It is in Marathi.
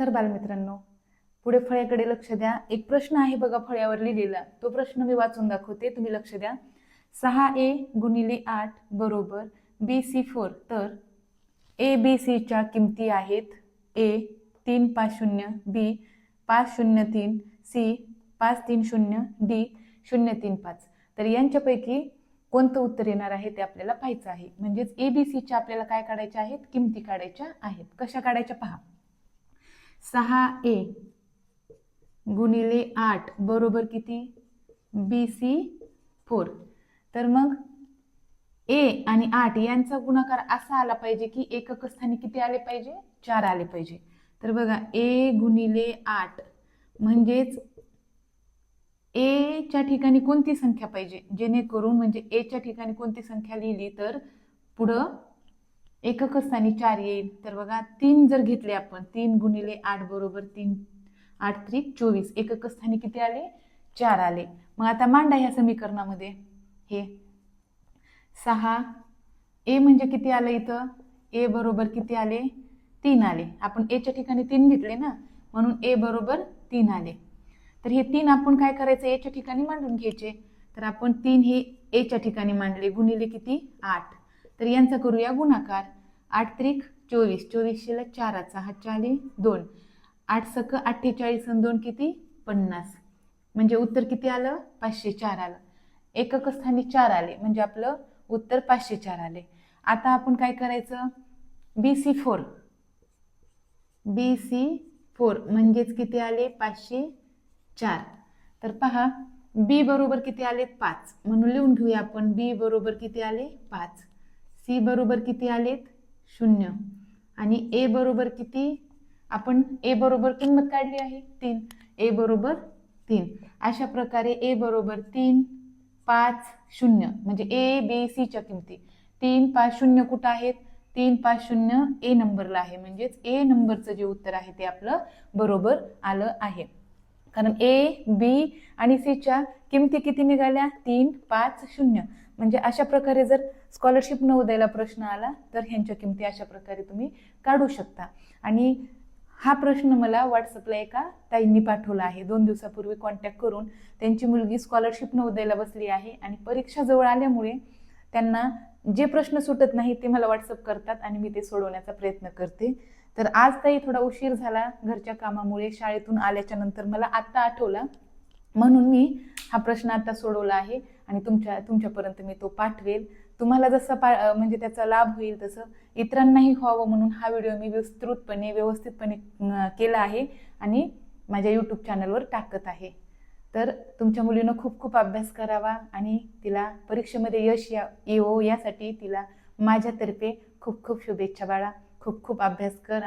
नमस्कार बालमित्रांनो. पुढे फळ्याकडे लक्ष द्या. एक प्रश्न आहे बघा फळ्यावर लिहिलेला. तो प्रश्न मी वाचून दाखवते. तुम्ही लक्ष द्या. सहा ए गुणिले आठ बरोबर बी सी फोर. तर ए बी सीच्या किमती आहेत ए तीन पाच शून्य बी पाच शून्य तीन सी पाच तीन शून्य डी शून्य तीन पाच. तर यांच्यापैकी कोणतं उत्तर येणार आहे ते आपल्याला पाहायचं आहे. म्हणजेच ए बी सीच्या आपल्याला काय काढायच्या आहेत? किमती काढायच्या आहेत. कशा काढायच्या? पहा. सहा ए. गुणिले आठ बरोबर किती? B C four. तर मग ए आणि आठ यांचा गुणाकार असा आला पाहिजे की एकक स्थानी किती आले पाहिजे? चार आले पाहिजे. तर बघा ए गुणिले आठ म्हणजेच ए च्या ठिकाणी कोणती संख्या पाहिजे? जेणेकरून म्हणजे एच्या ठिकाणी कोणती संख्या लिहिली तर पुढं एकक स्थानी चार येईल. तर बघा तीन जर घेतले आपण तीन गुणिले आठ बरोबर तीन आठ त्रिक चोवीस. एकक स्थानी किती आले? चार आले. मग आता मांडा ह्या समीकरणामध्ये. हे. सहा. ए म्हणजे किती आलं इथं? ए बरोबर किती आले? तीन आले. आपण एच्या ठिकाणी तीन घेतले ना? म्हणून ए बरोबर तीन आले. तर हे तीन आपण काय करायचं? एच्या ठिकाणी मांडून घ्यायचे. तर आपण तीन हे एच्या ठिकाणी मांडले. गुणिले किती? आठ. तर यांचा करूया गुणाकार. आठ त्रिक चोवीस. चोवीसशेला चाराचा. हा चाली दोन. आठ सक अठ्ठेचाळीस आणि दोन किती? पन्नास. म्हणजे उत्तर किती आलं? पाचशे चार आलं. एकक स्थानी चार आले. म्हणजे आपलं उत्तर पाचशे चार आले. आता आपण काय करायचं? B C four B C four म्हणजेच किती आले? पाचशे चार. तर पहा बी बरोबर किती आले? पाच. म्हणून लिहून घेऊया आपण. बी बरोबर किती आले? पाच. सी बरोबर किती आलेत? शून्य. आणि ए बरोबर किती? आपण ए बरोबर किंमत काढली आहे? तीन. ए बरोबर तीन. अशा प्रकारे ए बरोबर तीन पाच शून्य. म्हणजे ए बी सीच्या किमती. तीन पाच शून्य कुठं आहेत? तीन पाच शून्य ए नंबरला आहे. म्हणजेच ए नंबरचं जे उत्तर आहे ते आपलं बरोबर आलं आहे. कारण ए बी आणि सीच्या किमती किती निघाल्या? तीन पाच शून्य. म्हणजे अशा प्रकारे जर स्कॉलरशिप न नवोदयाला प्रश्न आला तर ह्यांच्या किमती अशा प्रकारे तुम्ही काढू शकता. आणि हा प्रश्न मला व्हॉट्सअपला एका ताईंनी पाठवला आहे. दोन दिवसापूर्वी कॉन्टॅक्ट करून त्यांची मुलगी स्कॉलरशिप नवोदयाला बसली आहे आणि परीक्षा जवळ आल्यामुळे त्यांना जे प्रश्न सुटत नाही ते मला व्हॉट्सअप करतात आणि मी ते सोडवण्याचा प्रयत्न करते. तर आज ताई थोडा उशीर झाला घरच्या कामामुळे शाळेतून आल्याच्यानंतर मला आत्ता आठवला. म्हणून मी हा प्रश्न आता सोडवला आहे आणि तुमच्या तुमच्यापर्यंत मी तो पाठवेल. तुम्हाला जसं पा म्हणजे त्याचा लाभ होईल तसं इतरांनाही व्हावं म्हणून हा व्हिडिओ मी विस्तृतपणे व्यवस्थितपणे केला आहे आणि माझ्या यूट्यूब चॅनलवर टाकत आहे. तर तुमच्या मुलीनं खूप खूप अभ्यास करावा आणि तिला परीक्षेमध्ये यश या येवो यासाठी तिला माझ्यातर्फे खूप खूप शुभेच्छा बाळा. खूप खूप अभ्यास कर